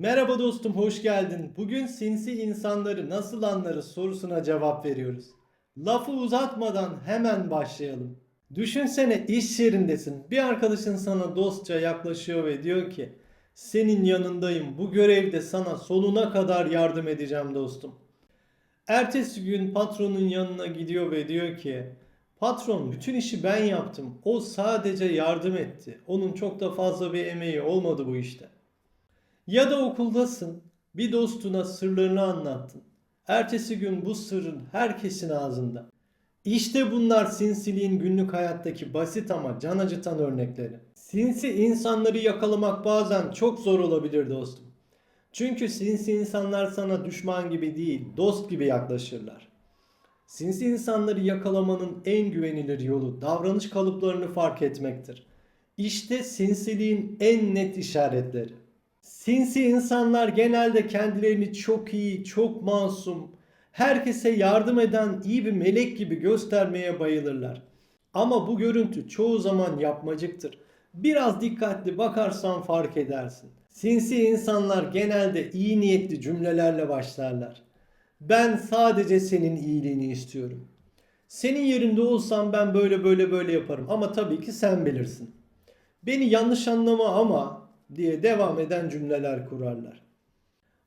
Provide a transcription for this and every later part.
Merhaba dostum, hoş geldin. Bugün sinsi insanları nasıl anlarız sorusuna cevap veriyoruz. Lafı uzatmadan hemen başlayalım. Düşünsene iş yerindesin. Bir arkadaşın sana dostça yaklaşıyor ve diyor ki senin yanındayım. Bu görevde sana sonuna kadar yardım edeceğim dostum. Ertesi gün patronun yanına gidiyor ve diyor ki patron bütün işi ben yaptım. O sadece yardım etti. Onun çok da fazla bir emeği olmadı bu işte. Ya da okuldasın, bir dostuna sırlarını anlattın. Ertesi gün bu sırrın herkesin ağzında. İşte bunlar sinsiliğin günlük hayattaki basit ama can acıtan örnekleri. Sinsi insanları yakalamak bazen çok zor olabilir dostum. Çünkü sinsi insanlar sana düşman gibi değil, dost gibi yaklaşırlar. Sinsi insanları yakalamanın en güvenilir yolu davranış kalıplarını fark etmektir. İşte sinsiliğin en net işaretleri. Sinsi insanlar genelde kendilerini çok iyi, çok masum, herkese yardım eden iyi bir melek gibi göstermeye bayılırlar. Ama bu görüntü çoğu zaman yapmacıktır. Biraz dikkatli bakarsan fark edersin. Sinsi insanlar genelde iyi niyetli cümlelerle başlarlar. Ben sadece senin iyiliğini istiyorum. Senin yerinde olsam ben böyle böyle böyle yaparım ama tabii ki sen bilirsin. Beni yanlış anlama ama diye devam eden cümleler kurarlar.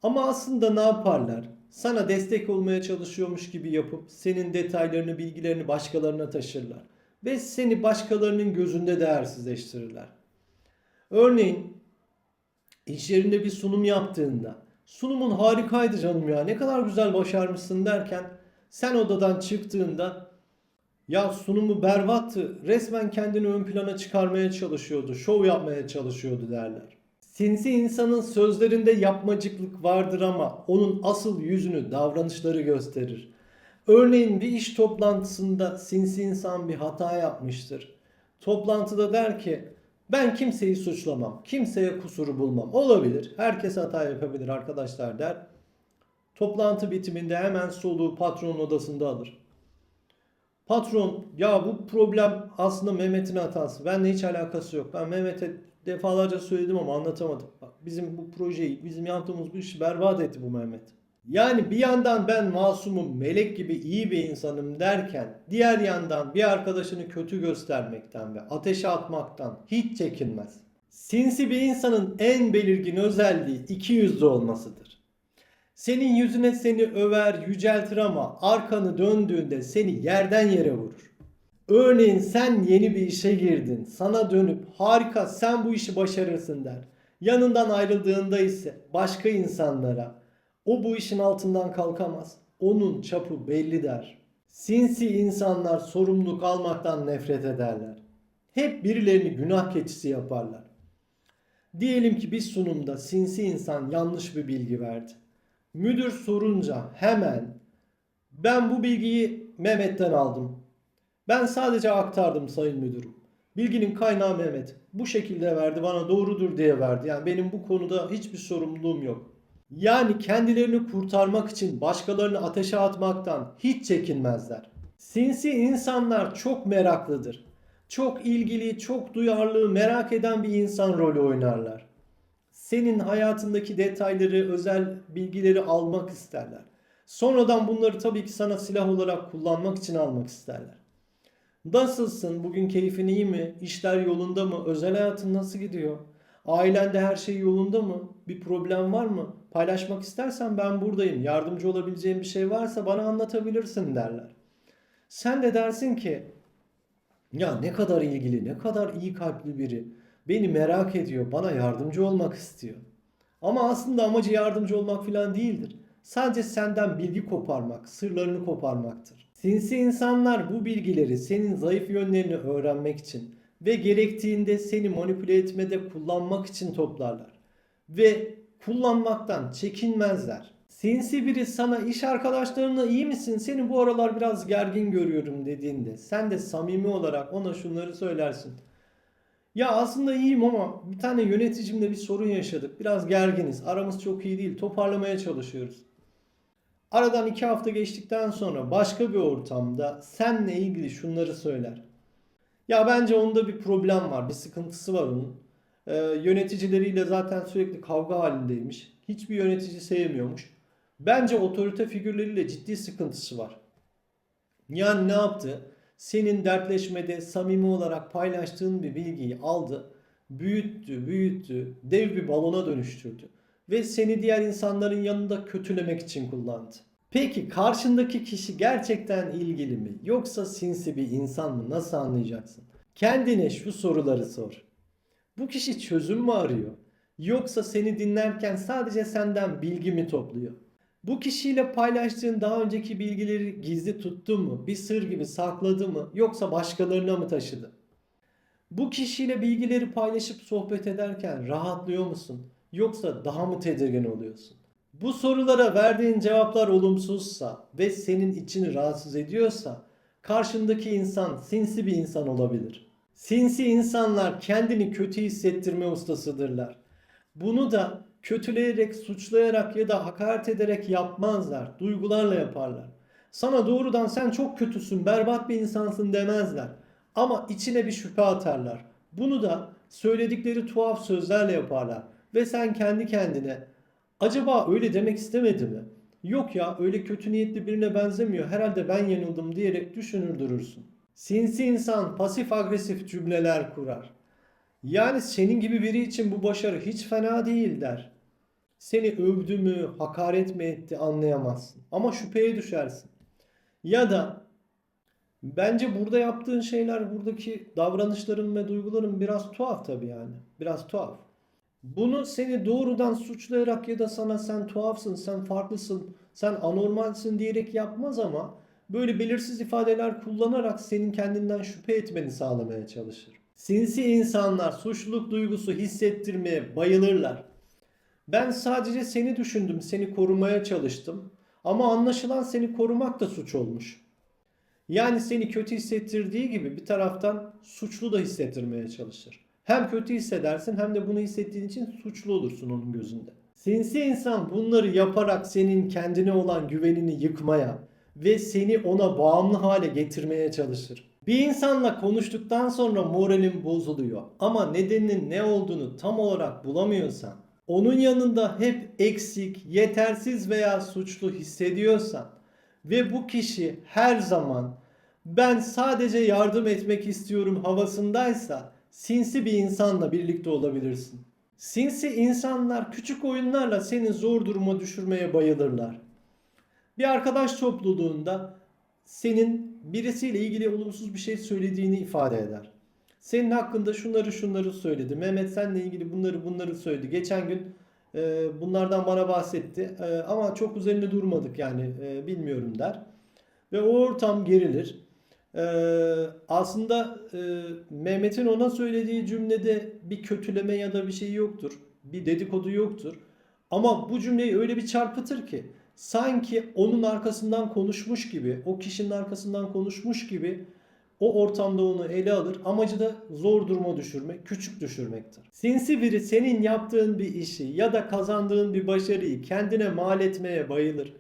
Ama aslında ne yaparlar? Sana destek olmaya çalışıyormuş gibi yapıp senin detaylarını, bilgilerini başkalarına taşırlar ve seni başkalarının gözünde değersizleştirirler. Örneğin iş yerinde bir sunum yaptığında sunumun harikaydı canım ya ne kadar güzel başarmışsın derken sen odadan çıktığında ya sunumu berbattı. Resmen kendini ön plana çıkarmaya çalışıyordu. Şov yapmaya çalışıyordu derler. Sinsi insanın sözlerinde yapmacıklık vardır ama onun asıl yüzünü davranışları gösterir. Örneğin bir iş toplantısında sinsi insan bir hata yapmıştır. Toplantıda der ki ben kimseyi suçlamam, kimseye kusuru bulmam. Olabilir, herkes hata yapabilir arkadaşlar der. Toplantı bitiminde hemen soluğu patronun odasında alır. Patron ya bu problem aslında Mehmet'in hatası. Benimle hiç alakası yok. Ben Mehmet'e defalarca söyledim ama anlatamadım. Bak bizim bu projeyi, bizim yaptığımız bu işi berbat etti bu Mehmet. Yani bir yandan ben masumum, melek gibi iyi bir insanım derken diğer yandan bir arkadaşını kötü göstermekten ve ateşe atmaktan hiç çekinmez. Sinsi bir insanın en belirgin özelliği iki yüzlü olmasıdır. Senin yüzüne seni över, yüceltir ama arkanı döndüğünde seni yerden yere vurur. Örneğin sen yeni bir işe girdin. Sana dönüp harika sen bu işi başarırsın der. Yanından ayrıldığında ise başka insanlara o bu işin altından kalkamaz. Onun çapı belli der. Sinsi insanlar sorumluluk almaktan nefret ederler. Hep birilerini günah keçisi yaparlar. Diyelim ki bir sunumda sinsi insan yanlış bir bilgi verdi. Müdür sorunca hemen ben bu bilgiyi Mehmet'ten aldım. Ben sadece aktardım sayın müdürüm. Bilginin kaynağı Mehmet. Bu şekilde verdi bana doğrudur diye verdi. Yani benim bu konuda hiçbir sorumluluğum yok. Yani kendilerini kurtarmak için başkalarını ateşe atmaktan hiç çekinmezler. Sinsi insanlar çok meraklıdır. Çok ilgili, çok duyarlı, merak eden bir insan rolü oynarlar senin hayatındaki detayları, özel bilgileri almak isterler. Sonradan bunları tabii ki sana silah olarak kullanmak için almak isterler. Nasılsın? Bugün keyfin iyi mi? İşler yolunda mı? Özel hayatın nasıl gidiyor? Ailende her şey yolunda mı? Bir problem var mı? Paylaşmak istersen ben buradayım. Yardımcı olabileceğim bir şey varsa bana anlatabilirsin derler. Sen de dersin ki ya ne kadar ilgili, ne kadar iyi kalpli biri. Beni merak ediyor, bana yardımcı olmak istiyor. Ama aslında amacı yardımcı olmak falan değildir. Sadece senden bilgi koparmak, sırlarını koparmaktır. Sinsi insanlar bu bilgileri senin zayıf yönlerini öğrenmek için ve gerektiğinde seni manipüle etmede kullanmak için toplarlar. Ve kullanmaktan çekinmezler. Sinsi biri sana iş arkadaşlarına iyi misin? Seni bu aralar biraz gergin görüyorum dediğinde sen de samimi olarak ona şunları söylersin. Ya aslında iyiyim ama bir tane yöneticimle bir sorun yaşadık. Biraz gerginiz. Aramız çok iyi değil. Toparlamaya çalışıyoruz. Aradan iki hafta geçtikten sonra başka bir ortamda seninle ilgili şunları söyler. Ya bence onda bir problem var. Bir sıkıntısı var onun. Ee, yöneticileriyle zaten sürekli kavga halindeymiş. Hiçbir yönetici sevmiyormuş. Bence otorite figürleriyle ciddi sıkıntısı var. Yani ne yaptı? Senin dertleşmede samimi olarak paylaştığın bir bilgiyi aldı, büyüttü, büyüttü, dev bir balona dönüştürdü ve seni diğer insanların yanında kötülemek için kullandı. Peki karşındaki kişi gerçekten ilgili mi yoksa sinsi bir insan mı nasıl anlayacaksın? Kendine şu soruları sor. Bu kişi çözüm mü arıyor? Yoksa seni dinlerken sadece senden bilgi mi topluyor? Bu kişiyle paylaştığın daha önceki bilgileri gizli tuttu mu? Bir sır gibi sakladı mı? Yoksa başkalarına mı taşıdı? Bu kişiyle bilgileri paylaşıp sohbet ederken rahatlıyor musun? Yoksa daha mı tedirgin oluyorsun? Bu sorulara verdiğin cevaplar olumsuzsa ve senin içini rahatsız ediyorsa karşındaki insan sinsi bir insan olabilir. Sinsi insanlar kendini kötü hissettirme ustasıdırlar. Bunu da kötüleyerek, suçlayarak ya da hakaret ederek yapmazlar. Duygularla yaparlar. Sana doğrudan sen çok kötüsün, berbat bir insansın demezler. Ama içine bir şüphe atarlar. Bunu da söyledikleri tuhaf sözlerle yaparlar. Ve sen kendi kendine acaba öyle demek istemedi mi? Yok ya öyle kötü niyetli birine benzemiyor. Herhalde ben yanıldım diyerek düşünür durursun. Sinsi insan pasif agresif cümleler kurar. Yani senin gibi biri için bu başarı hiç fena değil der. Seni övdü mü, hakaret mi etti anlayamazsın. Ama şüpheye düşersin. Ya da bence burada yaptığın şeyler, buradaki davranışların ve duyguların biraz tuhaf tabii yani. Biraz tuhaf. Bunu seni doğrudan suçlayarak ya da sana sen tuhafsın, sen farklısın, sen anormalsin diyerek yapmaz ama böyle belirsiz ifadeler kullanarak senin kendinden şüphe etmeni sağlamaya çalışır. Sinsi insanlar suçluluk duygusu hissettirmeye bayılırlar. Ben sadece seni düşündüm, seni korumaya çalıştım. Ama anlaşılan seni korumak da suç olmuş. Yani seni kötü hissettirdiği gibi bir taraftan suçlu da hissettirmeye çalışır. Hem kötü hissedersin hem de bunu hissettiğin için suçlu olursun onun gözünde. Sinsi insan bunları yaparak senin kendine olan güvenini yıkmaya ve seni ona bağımlı hale getirmeye çalışır. Bir insanla konuştuktan sonra moralin bozuluyor ama nedeninin ne olduğunu tam olarak bulamıyorsan, onun yanında hep eksik, yetersiz veya suçlu hissediyorsan ve bu kişi her zaman ben sadece yardım etmek istiyorum havasındaysa sinsi bir insanla birlikte olabilirsin. Sinsi insanlar küçük oyunlarla seni zor duruma düşürmeye bayılırlar. Bir arkadaş topluluğunda senin birisiyle ilgili olumsuz bir şey söylediğini ifade eder. Senin hakkında şunları şunları söyledi. Mehmet seninle ilgili bunları bunları söyledi. Geçen gün e, bunlardan bana bahsetti. E, ama çok üzerinde durmadık yani e, bilmiyorum der. Ve o ortam gerilir. E, aslında e, Mehmet'in ona söylediği cümlede bir kötüleme ya da bir şey yoktur. Bir dedikodu yoktur. Ama bu cümleyi öyle bir çarpıtır ki sanki onun arkasından konuşmuş gibi, o kişinin arkasından konuşmuş gibi o ortamda onu ele alır. Amacı da zor duruma düşürmek, küçük düşürmektir. Sinsi biri senin yaptığın bir işi ya da kazandığın bir başarıyı kendine mal etmeye bayılır.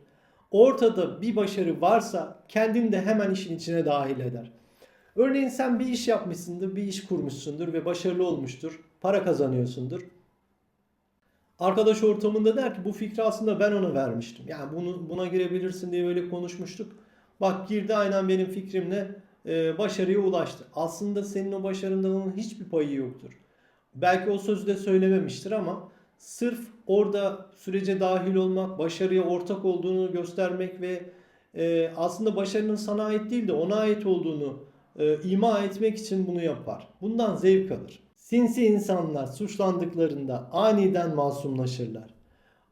Ortada bir başarı varsa kendini de hemen işin içine dahil eder. Örneğin sen bir iş yapmışsındır, bir iş kurmuşsundur ve başarılı olmuştur. Para kazanıyorsundur. Arkadaş ortamında der ki bu fikri aslında ben ona vermiştim. Yani bunu buna girebilirsin diye böyle konuşmuştuk. Bak girdi aynen benim fikrimle e, başarıya ulaştı. Aslında senin o başarında onun hiçbir payı yoktur. Belki o sözü de söylememiştir ama sırf orada sürece dahil olmak, başarıya ortak olduğunu göstermek ve e, aslında başarının sana ait değil de ona ait olduğunu e, ima etmek için bunu yapar. Bundan zevk alır. Sinsi insanlar suçlandıklarında aniden masumlaşırlar.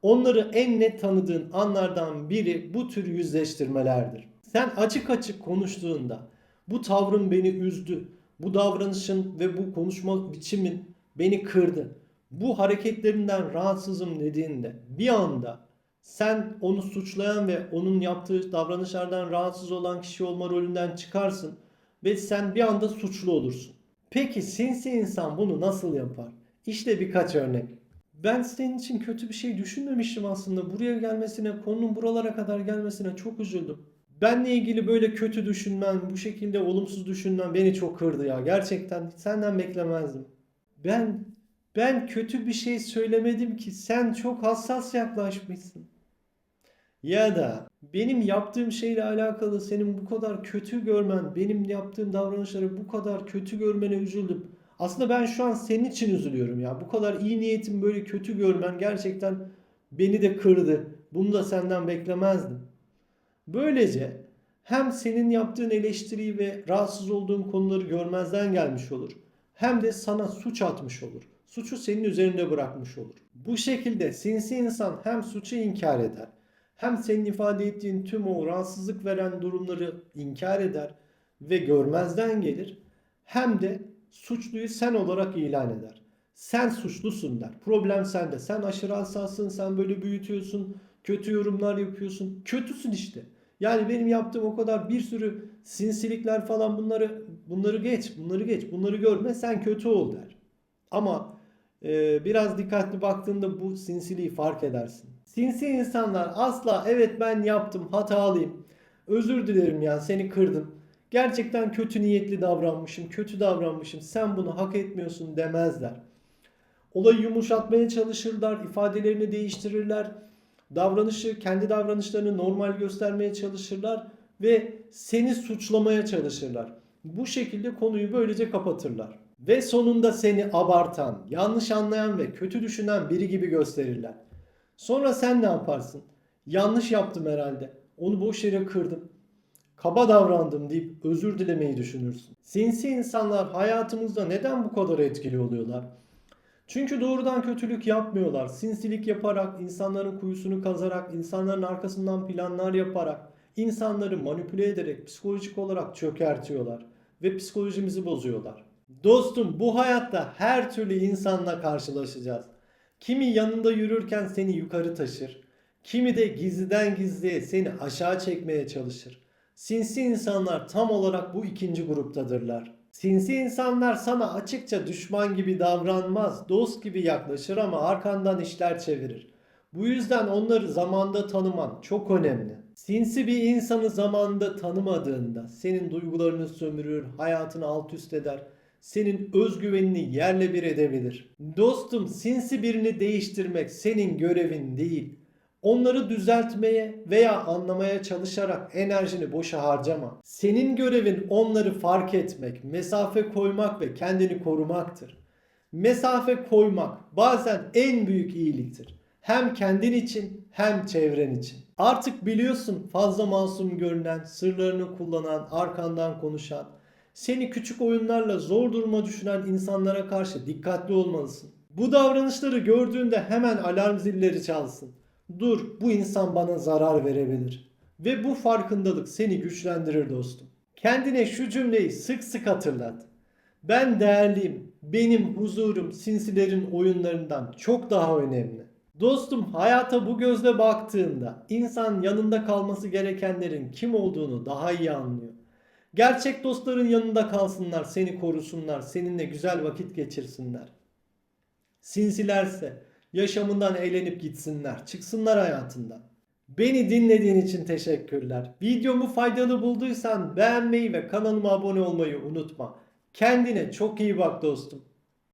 Onları en net tanıdığın anlardan biri bu tür yüzleştirmelerdir. Sen açık açık konuştuğunda bu tavrın beni üzdü, bu davranışın ve bu konuşma biçimin beni kırdı. Bu hareketlerinden rahatsızım dediğinde bir anda sen onu suçlayan ve onun yaptığı davranışlardan rahatsız olan kişi olma rolünden çıkarsın ve sen bir anda suçlu olursun. Peki sinsi insan bunu nasıl yapar? İşte birkaç örnek. Ben senin için kötü bir şey düşünmemiştim aslında. Buraya gelmesine, konunun buralara kadar gelmesine çok üzüldüm. Benle ilgili böyle kötü düşünmen, bu şekilde olumsuz düşünmen beni çok kırdı ya. Gerçekten senden beklemezdim. Ben Ben kötü bir şey söylemedim ki sen çok hassas yaklaşmışsın. Ya da benim yaptığım şeyle alakalı senin bu kadar kötü görmen, benim yaptığım davranışları bu kadar kötü görmene üzüldüm. Aslında ben şu an senin için üzülüyorum ya. Bu kadar iyi niyetim böyle kötü görmen gerçekten beni de kırdı. Bunu da senden beklemezdim. Böylece hem senin yaptığın eleştiriyi ve rahatsız olduğun konuları görmezden gelmiş olur. Hem de sana suç atmış olur. Suçu senin üzerinde bırakmış olur. Bu şekilde sinsi insan hem suçu inkar eder, hem senin ifade ettiğin tüm o rahatsızlık veren durumları inkar eder ve görmezden gelir. Hem de suçluyu sen olarak ilan eder. Sen suçlusun der. Problem sende. Sen aşırı hassassın, sen böyle büyütüyorsun, kötü yorumlar yapıyorsun. Kötüsün işte. Yani benim yaptığım o kadar bir sürü sinsilikler falan bunları bunları geç, bunları geç, bunları görme sen kötü ol der. Ama e, biraz dikkatli baktığında bu sinsiliği fark edersin. Sinsi insanlar asla evet ben yaptım hatalıyım. Özür dilerim ya seni kırdım. Gerçekten kötü niyetli davranmışım, kötü davranmışım. Sen bunu hak etmiyorsun demezler. Olayı yumuşatmaya çalışırlar, ifadelerini değiştirirler. Davranışı, kendi davranışlarını normal göstermeye çalışırlar ve seni suçlamaya çalışırlar. Bu şekilde konuyu böylece kapatırlar. Ve sonunda seni abartan, yanlış anlayan ve kötü düşünen biri gibi gösterirler. Sonra sen ne yaparsın? Yanlış yaptım herhalde. Onu boş yere kırdım. Kaba davrandım deyip özür dilemeyi düşünürsün. Sinsi insanlar hayatımızda neden bu kadar etkili oluyorlar? Çünkü doğrudan kötülük yapmıyorlar. Sinsilik yaparak, insanların kuyusunu kazarak, insanların arkasından planlar yaparak, insanları manipüle ederek psikolojik olarak çökertiyorlar ve psikolojimizi bozuyorlar. Dostum bu hayatta her türlü insanla karşılaşacağız. Kimi yanında yürürken seni yukarı taşır, kimi de gizliden gizliye seni aşağı çekmeye çalışır. Sinsi insanlar tam olarak bu ikinci gruptadırlar. Sinsi insanlar sana açıkça düşman gibi davranmaz, dost gibi yaklaşır ama arkandan işler çevirir. Bu yüzden onları zamanda tanıman çok önemli. Sinsi bir insanı zamanda tanımadığında senin duygularını sömürür, hayatını alt üst eder, senin özgüvenini yerle bir edebilir. Dostum sinsi birini değiştirmek senin görevin değil. Onları düzeltmeye veya anlamaya çalışarak enerjini boşa harcama. Senin görevin onları fark etmek, mesafe koymak ve kendini korumaktır. Mesafe koymak bazen en büyük iyiliktir. Hem kendin için hem çevren için. Artık biliyorsun fazla masum görünen, sırlarını kullanan, arkandan konuşan, seni küçük oyunlarla zor duruma düşüren insanlara karşı dikkatli olmalısın. Bu davranışları gördüğünde hemen alarm zilleri çalsın. Dur bu insan bana zarar verebilir. Ve bu farkındalık seni güçlendirir dostum. Kendine şu cümleyi sık sık hatırlat. Ben değerliyim. Benim huzurum sinsilerin oyunlarından çok daha önemli. Dostum hayata bu gözle baktığında insan yanında kalması gerekenlerin kim olduğunu daha iyi anlıyor. Gerçek dostların yanında kalsınlar, seni korusunlar, seninle güzel vakit geçirsinler. Sinsilerse yaşamından eğlenip gitsinler, çıksınlar hayatından. Beni dinlediğin için teşekkürler. Videomu faydalı bulduysan beğenmeyi ve kanalıma abone olmayı unutma. Kendine çok iyi bak dostum.